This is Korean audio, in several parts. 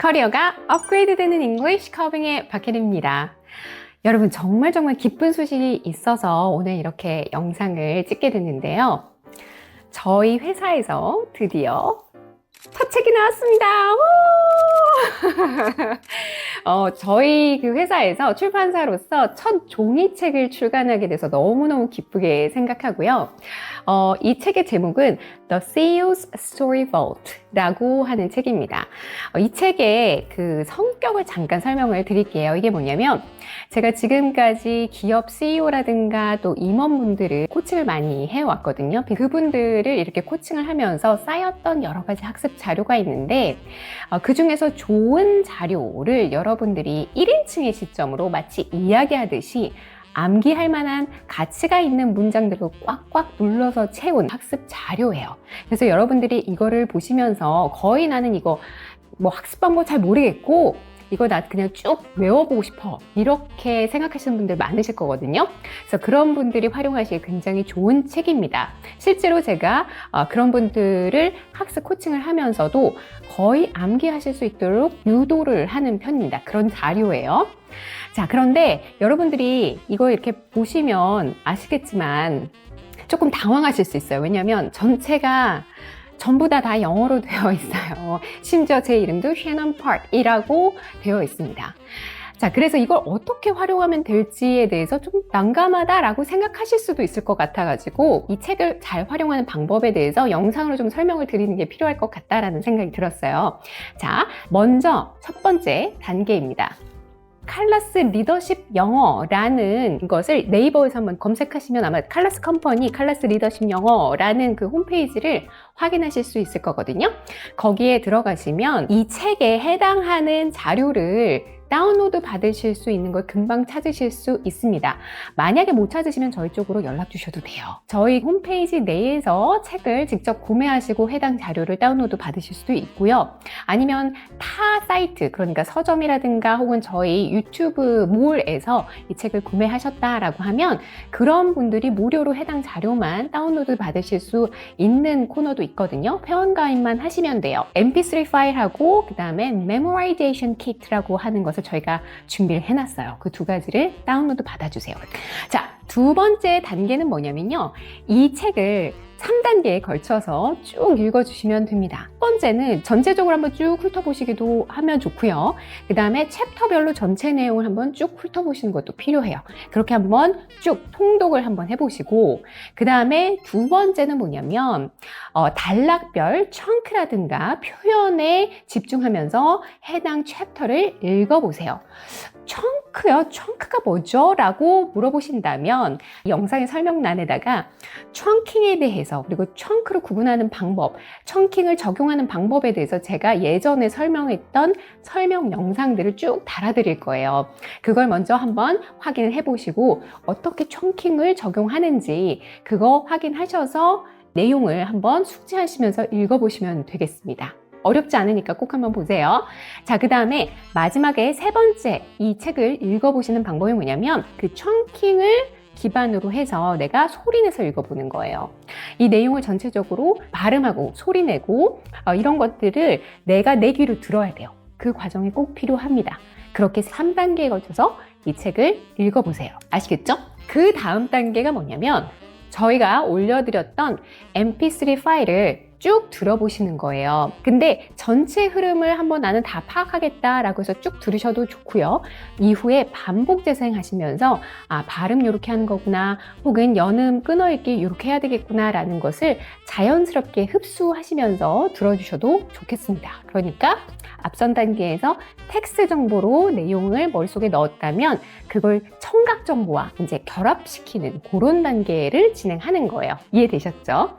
커리어가 업그레이드 되는 잉글리시 커빙의 박혜리입니다. 여러분 정말 정말 기쁜 소식이 있어서 오늘 이렇게 영상을 찍게 됐는데요. 저희 회사에서 드디어 첫 책이 나왔습니다. 우! 어, 저희 그 회사에서 출판사로서 첫 종이책을 출간하게 돼서 너무너무 기쁘게 생각하고요. 어, 이 책의 제목은 The CEO's Story Vault 라고 하는 책입니다. 어, 이 책의 그 성격을 잠깐 설명을 드릴게요. 이게 뭐냐면 제가 지금까지 기업 CEO라든가 또 임원분들을 코칭을 많이 해왔거든요. 그분들을 이렇게 코칭을 하면서 쌓였던 여러 가지 학습 자료가 있는데 어, 그 중에서 좋은 자료를 여러 분들이 1인칭의 시점으로 마치 이야기하듯이 암기할 만한 가치가 있는 문장들로 꽉꽉 눌러서 채운 학습 자료예요. 그래서 여러분들이 이거를 보시면서 거의 나는 이거 뭐 학습 방법 잘 모르겠고 이거 나 그냥 쭉 외워보고 싶어. 이렇게 생각하시는 분들 많으실 거거든요. 그래서 그런 분들이 활용하시기 굉장히 좋은 책입니다. 실제로 제가 어, 그런 분들을 학습 코칭을 하면서도 거의 암기하실 수 있도록 유도를 하는 편입니다. 그런 자료예요. 자, 그런데 여러분들이 이거 이렇게 보시면 아시겠지만 조금 당황하실 수 있어요. 왜냐하면 전체가 전부 다 다 영어로 되어 있어요. 심지어 제 이름도 Shannon Park이라고 되어 있습니다. 자, 그래서 이걸 어떻게 활용하면 될지에 대해서 좀 난감하다라고 생각하실 수도 있을 것 같아가지고 이 책을 잘 활용하는 방법에 대해서 영상으로 좀 설명을 드리는 게 필요할 것 같다라는 생각이 들었어요. 자, 먼저 첫 번째 단계입니다. 칼라스 리더십 영어라는 것을 네이버에서 한번 검색하시면 아마 칼라스 컴퍼니 칼라스 리더십 영어라는 그 홈페이지를 확인하실 수 있을 거거든요. 거기에 들어가시면 이 책에 해당하는 자료를 다운로드 받으실 수 있는 걸 금방 찾으실 수 있습니다. 만약에 못 찾으시면 저희 쪽으로 연락 주셔도 돼요. 저희 홈페이지 내에서 책을 직접 구매하시고 해당 자료를 다운로드 받으실 수도 있고요. 아니면 타 사이트, 그러니까 서점이라든가 혹은 저희 유튜브 몰에서 이 책을 구매하셨다라고 하면 그런 분들이 무료로 해당 자료만 다운로드 받으실 수 있는 코너도 있거든요. 회원가입만 하시면 돼요. mp3 파일하고 그 다음에 memorization kit라고 하는 것을 저희가 준비를 해놨어요. 그 두 가지를 다운로드 받아주세요. 자, 두 번째 단계는 뭐냐면요. 이 책을 3단계에 걸쳐서 쭉 읽어주시면 됩니다. 첫 번째는 전체적으로 한번 쭉 훑어보시기도 하면 좋고요. 그 다음에 챕터별로 전체 내용을 한번 쭉 훑어보시는 것도 필요해요. 그렇게 한번 쭉 통독을 한번 해보시고 그 다음에 두 번째는 뭐냐면 어, 단락별 청크라든가 표현에 집중하면서 해당 챕터를 읽어보세요. 청크요? 청크가 뭐죠? 라고 물어보신다면 영상의 설명란에다가 청킹에 대해서 그리고 청크를 구분하는 방법, 청킹을 적용하는 방법에 대해서 제가 예전에 설명했던 설명 영상들을 쭉 달아드릴 거예요. 그걸 먼저 한번 확인을 해보시고 어떻게 청킹을 적용하는지 그거 확인하셔서 내용을 한번 숙지하시면서 읽어보시면 되겠습니다. 어렵지 않으니까 꼭 한번 보세요. 자, 그 다음에 마지막에 세 번째 이 책을 읽어보시는 방법이 뭐냐면 그 청킹을 기반으로 해서 내가 소리내서 읽어보는 거예요. 이 내용을 전체적으로 발음하고 소리내고 어, 이런 것들을 내가 내 귀로 들어야 돼요. 그 과정이 꼭 필요합니다. 그렇게 3단계에 걸쳐서 이 책을 읽어보세요. 아시겠죠? 그 다음 단계가 뭐냐면 저희가 올려드렸던 mp3 파일을 쭉 들어보시는 거예요. 근데 전체 흐름을 한번 나는 다 파악하겠다라고 해서 쭉 들으셔도 좋고요. 이후에 반복 재생하시면서 아 발음 이렇게 하는 거구나 혹은 연음 끊어읽기 이렇게 해야 되겠구나라는 것을 자연스럽게 흡수하시면서 들어주셔도 좋겠습니다. 그러니까 앞선 단계에서 텍스트 정보로 내용을 머릿속에 넣었다면 그걸 청각 정보와 이제 결합시키는 그런 단계를 진행하는 거예요. 이해되셨죠?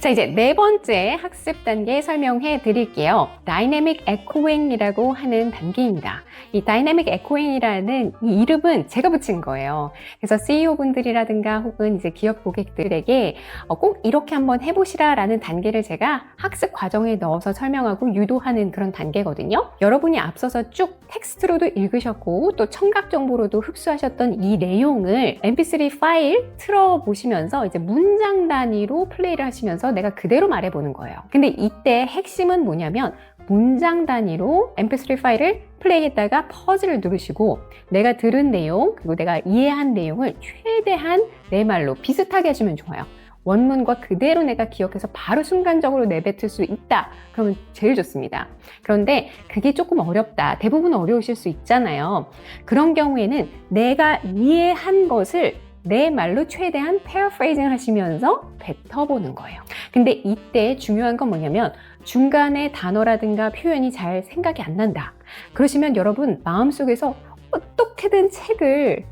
자, 이제 네 번째 학습 단계 설명해 드릴게요. 다이내믹 에코잉이라고 하는 단계입니다. 이 다이내믹 에코잉이라는 이 이름은 제가 붙인 거예요. 그래서 CEO 분들이라든가 혹은 이제 기업 고객들에게 어, 꼭 이렇게 한번 해보시라라는 단계를 제가 학습 과정에 넣어서 설명하고 유도하는 그런 단계거든요. 여러분이 앞서서 쭉 텍스트로도 읽으셨고 또 청각 정보로도 흡수하셨던 이 내용을 mp3 파일 틀어 보시면서 이제 문장 단위로 플레이를 하시면 하시면서 내가 그대로 말해보는 거예요. 근데 이때 핵심은 뭐냐면 문장 단위로 mp3 파일을 플레이했다가 퍼즐을 누르시고 내가 들은 내용 그리고 내가 이해한 내용을 최대한 내 말로 비슷하게 해주면 좋아요. 원문과 그대로 내가 기억해서 바로 순간적으로 내뱉을 수 있다. 그러면 제일 좋습니다. 그런데 그게 조금 어렵다. 대부분 어려우실 수 있잖아요. 그런 경우에는 내가 이해한 것을 내 말로 최대한 paraphrasing 하시면서 뱉어보는 거예요. 근데 이때 중요한 건 뭐냐면 중간에 단어라든가 표현이 잘 생각이 안 난다. 그러시면 여러분 마음속에서 어떻게든 책을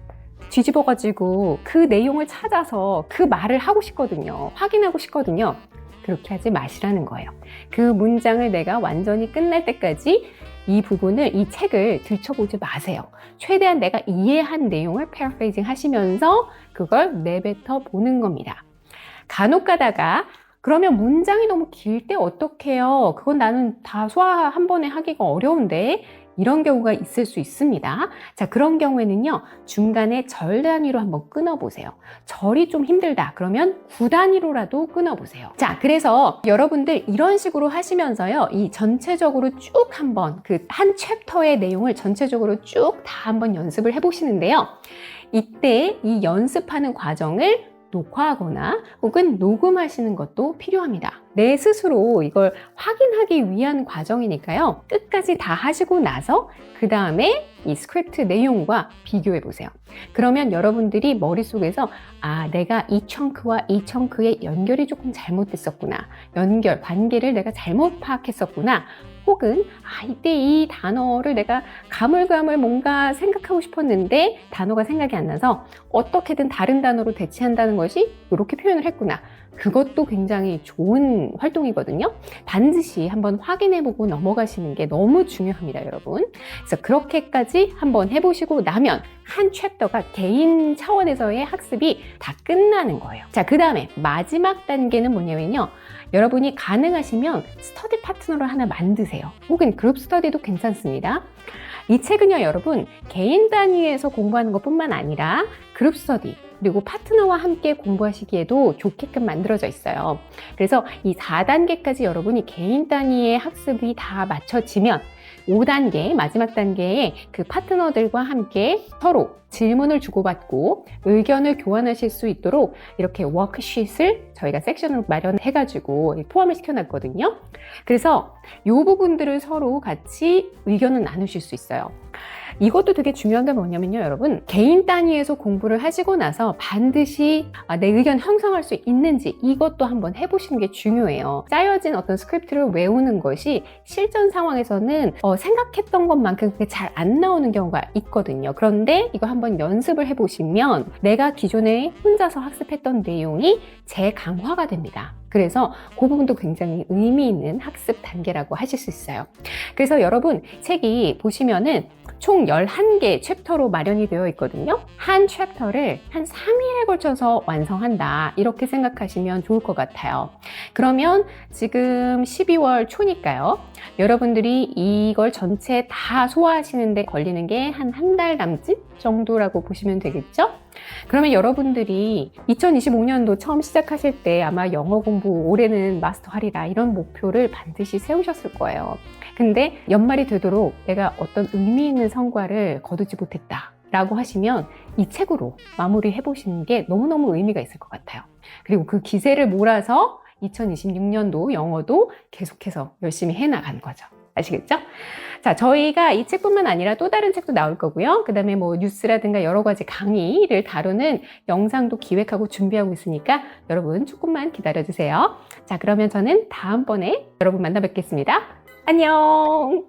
뒤집어가지고 그 내용을 찾아서 그 말을 하고 싶거든요. 확인하고 싶거든요. 그렇게 하지 마시라는 거예요. 그 문장을 내가 완전히 끝날 때까지 이 부분을, 이 책을 들춰보지 마세요. 최대한 내가 이해한 내용을 paraphrasing 하시면서 그걸 내뱉어 보는 겁니다. 간혹 가다가 그러면 문장이 너무 길 때 어떡해요? 그건 나는 다 소화 한 번에 하기가 어려운데 이런 경우가 있을 수 있습니다. 자, 그런 경우에는요, 중간에 절 단위로 한번 끊어보세요. 절이 좀 힘들다. 그러면 구 단위로라도 끊어보세요. 자, 그래서 여러분들 이런 식으로 하시면서요, 이 전체적으로 쭉 한번 그 한 챕터의 내용을 전체적으로 쭉 다 한번 연습을 해보시는데요. 이때 이 연습하는 과정을 녹화하거나 혹은 녹음하시는 것도 필요합니다. 내 스스로 이걸 확인하기 위한 과정이니까요. 끝까지 다 하시고 나서 그 다음에 이 스크립트 내용과 비교해 보세요. 그러면 여러분들이 머릿속에서 아, 내가 이 청크와 이 청크의 연결이 조금 잘못됐었구나. 연결, 관계를 내가 잘못 파악했었구나. 혹은 아, 이때 이 단어를 내가 가물가물 뭔가 생각하고 싶었는데 단어가 생각이 안 나서 어떻게든 다른 단어로 대체한다는 것이 이렇게 표현을 했구나. 그것도 굉장히 좋은 활동이거든요. 반드시 한번 확인해보고 넘어가시는 게 너무 중요합니다, 여러분. 그래서 그렇게까지 한번 해보시고 나면 한 챕터가 개인 차원에서의 학습이 다 끝나는 거예요. 자, 그 다음에 마지막 단계는 뭐냐면요. 여러분이 가능하시면 스터디 파트너를 하나 만드세요. 혹은 그룹 스터디도 괜찮습니다. 이 책은요, 여러분, 개인 단위에서 공부하는 것 뿐만 아니라 그룹 스터디, 그리고 파트너와 함께 공부하시기에도 좋게끔 만들어져 있어요. 그래서 이 4단계까지 여러분이 개인 단위의 학습이 다 맞춰지면 5단계, 마지막 단계에 그 파트너들과 함께 서로 질문을 주고받고 의견을 교환하실 수 있도록 이렇게 워크쉿을 저희가 섹션으로 마련해가지고 포함을 시켜놨거든요. 그래서 이 부분들을 서로 같이 의견을 나누실 수 있어요. 이것도 되게 중요한 게 뭐냐면요, 여러분. 개인 단위에서 공부를 하시고 나서 반드시 아, 내 의견 형성할 수 있는지 이것도 한번 해보시는 게 중요해요. 짜여진 어떤 스크립트를 외우는 것이 실전 상황에서는 어, 생각했던 것만큼 그게 잘 안 나오는 경우가 있거든요. 그런데 이거 한번 연습을 해보시면 내가 기존에 혼자서 학습했던 내용이 재강화가 됩니다. 그래서 그 부분도 굉장히 의미 있는 학습 단계라고 하실 수 있어요. 그래서 여러분 책이 보시면은 총 11개 챕터로 마련이 되어 있거든요. 한 챕터를 한 3일에 걸쳐서 완성한다. 이렇게 생각하시면 좋을 것 같아요. 그러면 지금 12월 초니까요. 여러분들이 이걸 전체 다 소화하시는데 걸리는 게 한 한 달 남짓 정도라고 보시면 되겠죠? 그러면 여러분들이 2025년도 처음 시작하실 때 아마 영어 공부 올해는 마스터하리라 이런 목표를 반드시 세우셨을 거예요. 근데 연말이 되도록 내가 어떤 의미 있는 성과를 거두지 못했다. 라고 하시면 이 책으로 마무리 해 보시는 게 너무너무 의미가 있을 것 같아요. 그리고 그 기세를 몰아서 2026년도 영어도 계속해서 열심히 해 나가는 거죠. 아시겠죠? 자, 저희가 이 책뿐만 아니라 또 다른 책도 나올 거고요. 그 다음에 뭐 뉴스라든가 여러 가지 강의를 다루는 영상도 기획하고 준비하고 있으니까 여러분 조금만 기다려주세요. 자, 그러면 저는 다음번에 여러분 만나 뵙겠습니다. 안녕!